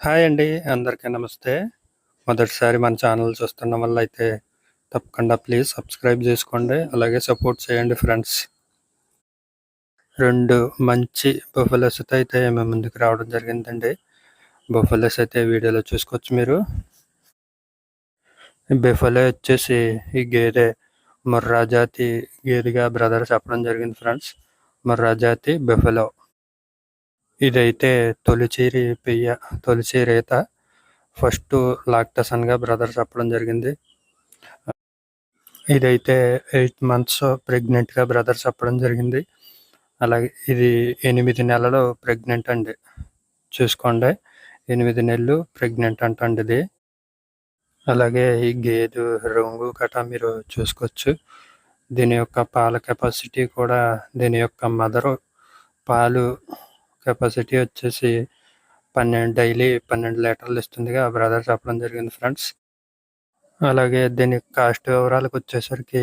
Hi అండి అందరికీ నమస్తే. మొదటిసారి మన ఛానల్ చూస్తున్న వల్ల అయితే తప్పకుండా ప్లీజ్ సబ్స్క్రైబ్ చేసుకోండి అలాగే సపోర్ట్ చేయండి ఫ్రెండ్స్. రెండు మంచి బొఫెలస్తో అయితే మేము ముందుకు రావడం జరిగిందండి. బొఫెలస్ అయితే వీడియోలో చూసుకోవచ్చు మీరు. బెఫలో వచ్చేసి ఈ గేదె ముర్రా జాతి గేదెగా బ్రదర్ చెప్పడం జరిగింది ఫ్రెండ్స్. ముర్రా జాతి బెఫలో. ఇదైతే తొలిచేరి పెయ్య తొలిచేరి ఈత ఫస్ట్ లాక్టసన్గా బ్రదర్ చెప్పడం జరిగింది. ఇదైతే ఎయిట్ మంత్స్ ప్రెగ్నెంట్గా బ్రదర్ చెప్పడం జరిగింది. అలాగే ఇది ఎనిమిది నెలలు ప్రెగ్నెంట్ అండి. చూసుకోండి. ఎనిమిది నెలలు ప్రెగ్నెంట్ అంటండి ఇది. అలాగే ఈ గేదె రంగు గట్రా మీరు చూసుకోవచ్చు దీని యొక్క పాల కెపాసిటీ కూడా దీని యొక్క మదరు పాలు కెపాసిటీ వచ్చేసి పన్నెండు డైలీ పన్నెండు లీటర్లు ఇస్తుందిగా బ్రదర్ చెప్పడం జరిగింది ఫ్రెండ్స్ అలాగే దీని కాస్ట్ వివరాలకు వచ్చేసరికి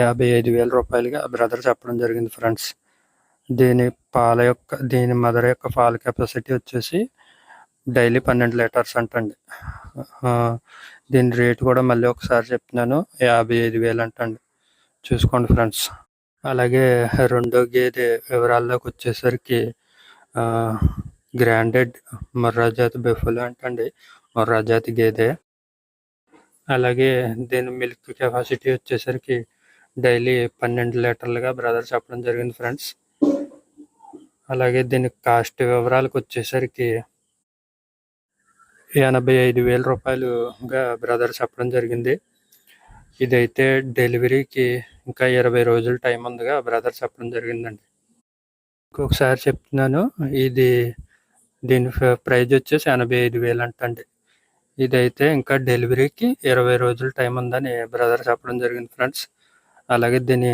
యాభై ఐదు వేల రూపాయలుగా బ్రదర్ చెప్పడం జరిగింది ఫ్రెండ్స్ దీని పాల యొక్క దీని మదర్ యొక్క పాల కెపాసిటీ వచ్చేసి డైలీ పన్నెండు లీటర్స్ అంటండి. దీని రేట్ కూడా మళ్ళీ ఒకసారి చెప్తున్నాను యాభై ఐదు వేలు అంటండి. చూసుకోండి ఫ్రెండ్స్ అలాగే రెండో గేదె వివరాల్లోకి వచ్చేసరికి గ్రాండెడ్ మొర్రాజాతి జాతి అంటండి. మొర్రాజాతి గేదె. అలాగే దీని మిల్క్ కెపాసిటీ వచ్చేసరికి డైలీ పన్నెండు లీటర్లుగా బ్రదర్ చెప్పడం జరిగింది ఫ్రెండ్స్. అలాగే దీని కాస్ట్ వివరాలకు వచ్చేసరికి ఎనభై ఐదు వేల రూపాయలుగా బ్రదర్ చెప్పడం జరిగింది. ఇదైతే డెలివరీకి ఇంకా ఇరవై రోజులు టైం ఉందిగా బ్రదర్ చెప్పడం జరిగిందండి. ఇంకొకసారి చెప్తున్నాను ఇది దీని ప్రైజ్ వచ్చేసి ఎనభై ఐదు వేలు అంటండి ఇదైతే ఇంకా డెలివరీకి ఇరవై రోజులు టైం ఉందని బ్రదర్ చెప్పడం జరిగింది ఫ్రెండ్స్. అలాగే దీని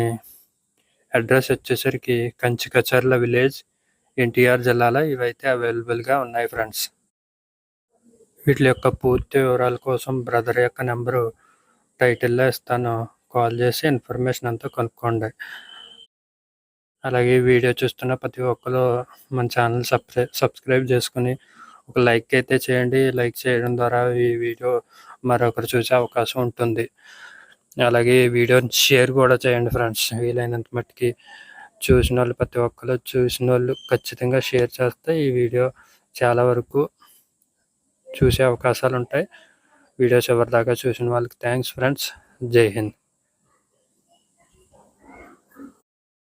అడ్రస్ వచ్చేసరికి కంచి కచర్ల విలేజ్ ఎన్టీఆర్ జిల్లాలో ఇవైతే అవైలబుల్గా ఉన్నాయి ఫ్రెండ్స్. వీటి యొక్క పూర్తి వివరాల కోసం బ్రదర్ యొక్క నెంబరు టైటిల్లో ఇస్తాను. కాల్ చేసి ఇన్ఫర్మేషన్ అంతా కనుక్కోండి. అలాగే వీడియో చూస్తున్న ప్రతి ఒక్కరు మన ఛానల్ సబ్స్క్రైబ్ సబ్స్క్రైబ్ చేసుకుని ఒక లైక్ అయితే చేయండి. లైక్ చేయడం ద్వారా ఈ వీడియో మరొకరు చూసే అవకాశం ఉంటుంది. అలాగే ఈ వీడియోని షేర్ కూడా చేయండి ఫ్రెండ్స్. వీలైనంత మట్టుకి చూసిన వాళ్ళు ప్రతి ఒక్కరు చూసిన వాళ్ళు ఖచ్చితంగా షేర్ చేస్తే ఈ వీడియో చాలా వరకు చూసే అవకాశాలు ఉంటాయి. వీడియో చివరి దాకా చూసిన వాళ్ళకి థ్యాంక్స్ ఫ్రెండ్స్. జై హింద్.